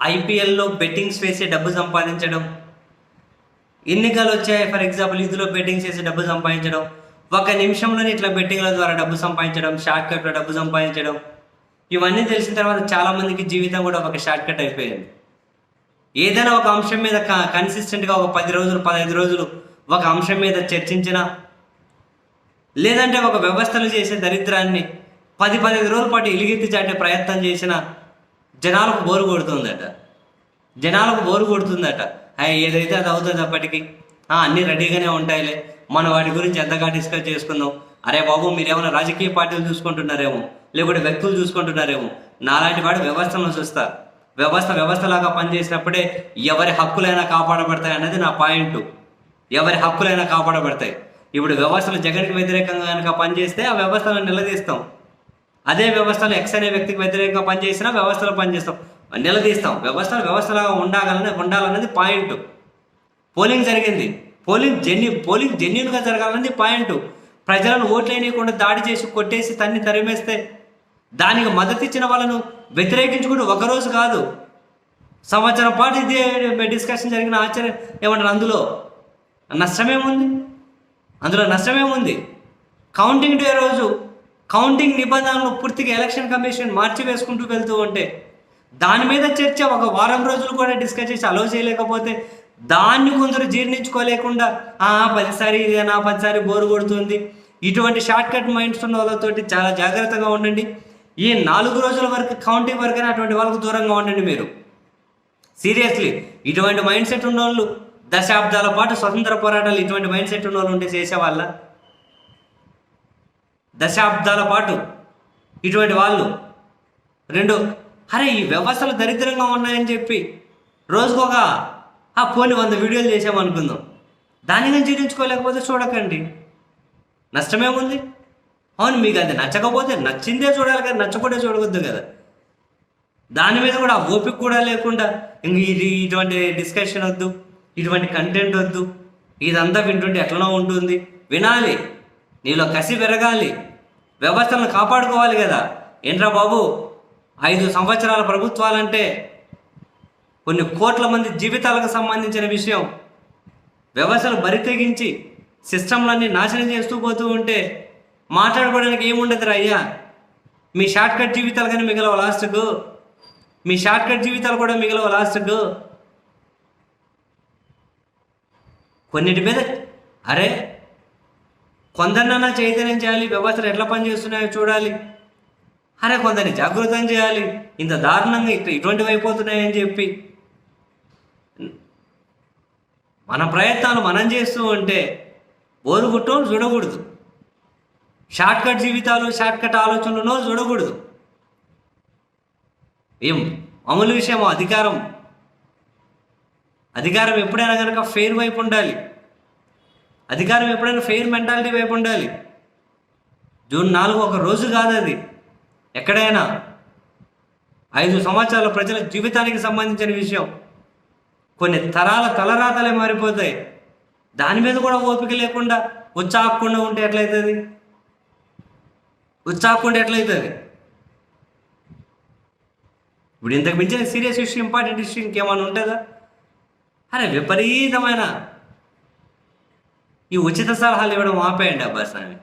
ఐపీఎల్లో బెట్టింగ్స్ వేసి డబ్బు సంపాదించడం. ఎన్నికలు వచ్చాయి ఫర్ ఎగ్జాంపుల్ ఇందులో బెట్టింగ్స్ వేసి డబ్బు సంపాదించడం. ఒక నిమిషంలోనే ఇట్లా బెట్టింగ్ల ద్వారా డబ్బు సంపాదించడం షార్ట్ కట్లో డబ్బు సంపాదించడం. ఇవన్నీ తెలిసిన తర్వాత చాలామందికి జీవితం కూడా ఒక షార్ట్ కట్ అయిపోయింది. ఏదైనా ఒక అంశం మీద కన్సిస్టెంట్గా ఒక పది రోజులు పదహైదు రోజులు ఒక అంశం మీద చర్చించిన లేదంటే ఒక వ్యవస్థలు చేసే దరిద్రాన్ని పది పదిహేను రోజుల పాటు ఇలిగెత్తి చాటే ప్రయత్నం చేసిన జనాలకు బోరు కొడుతుందట. జనాలకు బోరు కొడుతుందట. ఏదైతే అది అవుతుంది అప్పటికి? అన్నీ రెడీగానే ఉంటాయిలే. మనం వాటి గురించి ఎంతగా డిస్కస్ చేసుకుందాం. అరే బాబు మీరేమైనా రాజకీయ పార్టీలు చూసుకుంటున్నారేమో? లేకుంటే వ్యక్తులు చూసుకుంటున్నారేమో? నాలాంటి వాడు వ్యవస్థలను చూస్తా. వ్యవస్థ వ్యవస్థలాగా పనిచేసినప్పుడే ఎవరి హక్కులైనా కాపాడబడతాయి అన్నది నా పాయింట్. ఎవరి హక్కులైనా కాపాడబడతాయి. ఇప్పుడు వ్యవస్థలు జగన్కి వ్యతిరేకంగా కనుక పనిచేస్తే ఆ వ్యవస్థలను నిలదీస్తాం. అదే వ్యవస్థలో ఎక్స్ అనే వ్యక్తికి వ్యతిరేకంగా పనిచేసినా వ్యవస్థలో పనిచేస్తాం. నిలదీస్తాం. వ్యవస్థలు వ్యవస్థలాగా ఉండాలని ఉండాలన్నది పాయింట్ పోలింగ్ జరిగింది. పోలింగ్ జెన్యు పోలింగ్ జెన్యున్గా జరగాలన్నది పాయింట్ ప్రజలను ఓట్లేనియకుండా దాడి చేసి కొట్టేసి తన్ని తరిమేస్తే దానికి మద్దతు ఇచ్చిన వాళ్ళను వ్యతిరేకించుకుంటూ ఒకరోజు కాదు. సంవత్సరం పాటు ఇదే డిస్కషన్ జరిగిన ఆశ్చర్యం ఏమంటారు అందులో? నష్టమేముంది? అందులో నష్టమేముంది? కౌంటింగ్ డే రోజు కౌంటింగ్ నిబంధనలు పూర్తిగా ఎలక్షన్ కమిషన్ మార్చి వేసుకుంటూ వెళ్తూ ఉంటే దాని మీద చర్చ ఒక వారం రోజులు కూడా డిస్కస్ చేసి అలో చేయలేకపోతే దాన్ని కొందరు జీర్ణించుకోలేకుండా ఆ పదిసారి ఇదేనా పదిసారి బోరు కొడుతుంది. ఇటువంటి షార్ట్ కట్ మైండ్స్ ఉన్న వాళ్ళతోటి చాలా జాగ్రత్తగా ఉండండి. ఈ నాలుగు రోజుల వరకు కౌంటింగ్ వరకు అటువంటి వాళ్ళకు దూరంగా ఉండండి మీరు. సీరియస్లీ ఇటువంటి మైండ్ సెట్ ఉన్న వాళ్ళు దశాబ్దాల పాటు స్వతంత్ర పోరాటాలు ఇటువంటి మైండ్ సెట్ ఉన్న వాళ్ళు ఉంటే చేసేవాళ్ళ? దశాబ్దాల పాటు ఇటువంటి వాళ్ళు. రెండు అరే ఈ వ్యవస్థలు దరిద్రంగా ఉన్నాయని చెప్పి రోజుకొక ఆ పోని వంద వీడియోలు చేసామనుకుందాం దానిని జీర్ణించుకోలేకపోతే చూడకండి. నష్టమేముంది? అవును మీకు అది నచ్చకపోతే నచ్చిందే చూడాలి కదా నచ్చకపోతే చూడవద్దు కదా. దాని మీద కూడా ఆ ఓపిక కూడా లేకుండా ఇంక ఇది ఇటువంటి డిస్కషన్ వద్దు ఇటువంటి కంటెంట్ వద్దు. ఇదంతా వింటుంటే ఎట్లనో ఉంటుంది. వినాలి. నీలో కసి పెరగాలి. వ్యవస్థలను కాపాడుకోవాలి కదా. ఏంట్రా బాబు? ఐదు సంవత్సరాల ప్రభుత్వాలంటే కొన్ని కోట్ల మంది జీవితాలకు సంబంధించిన విషయం. వ్యవస్థలు బరితెగించి సిస్టంలన్నీ నాశనం చేస్తూ పోతూ ఉంటే మాట్లాడుకోవడానికి ఏముండదు అయ్యా? మీ షార్ట్కట్ జీవితాలు కానీ మిగలవు లాస్ట్కు. మీ షార్ట్కట్ జీవితాలు కూడా మిగలవు లాస్ట్కు. కొన్నిటి మీద అరే కొందరినన్నా చైతన్యం చేయాలి వ్యవస్థలు ఎట్లా పనిచేస్తున్నాయో చూడాలి. అరే కొందరిని జాగృతం చేయాలి ఇంత దారుణంగా ఇట్లా ఇటువంటివి అయిపోతున్నాయని చెప్పి. మన ప్రయత్నాలు మనం చేస్తూ ఉంటే బోరు గుట్టోలు చూడకూడదు. షార్ట్కట్ జీవితాలు షార్ట్కట్ ఆలోచనలను చూడకూడదు. ఏం మామూలు విషయం అధికారం. అధికారం ఎప్పుడైనా కనుక ఫెయిర్ వైపు ఉండాలి. అధికారం ఎప్పుడైనా ఫెయిర్ మెంటాలిటీ వైపు ఉండాలి. జూన్ నాలుగు ఒక రోజు కాదు అది ఎక్కడైనా ఐదు సంవత్సరాల ప్రజల జీవితానికి సంబంధించిన విషయం. కొన్ని తరాల తలరాతలే మారిపోతాయి. దాని మీద కూడా ఓపిక లేకుండా ఉచ్చాకుండా ఉంటే ఎట్లయితుంది? ఉచ్చాకుండా ఎట్లయితుంది? ఇప్పుడు ఇంతకు మించిన సీరియస్ ఇష్యూ ఇంపార్టెంట్ ఇష్యూ ఇంకేమైనా ఉంటుందా? అరే విపరీతమైన ఈ ఉచిత సలహాలు ఇవ్వడం ఆపేయండి అబ్బా స్వామి.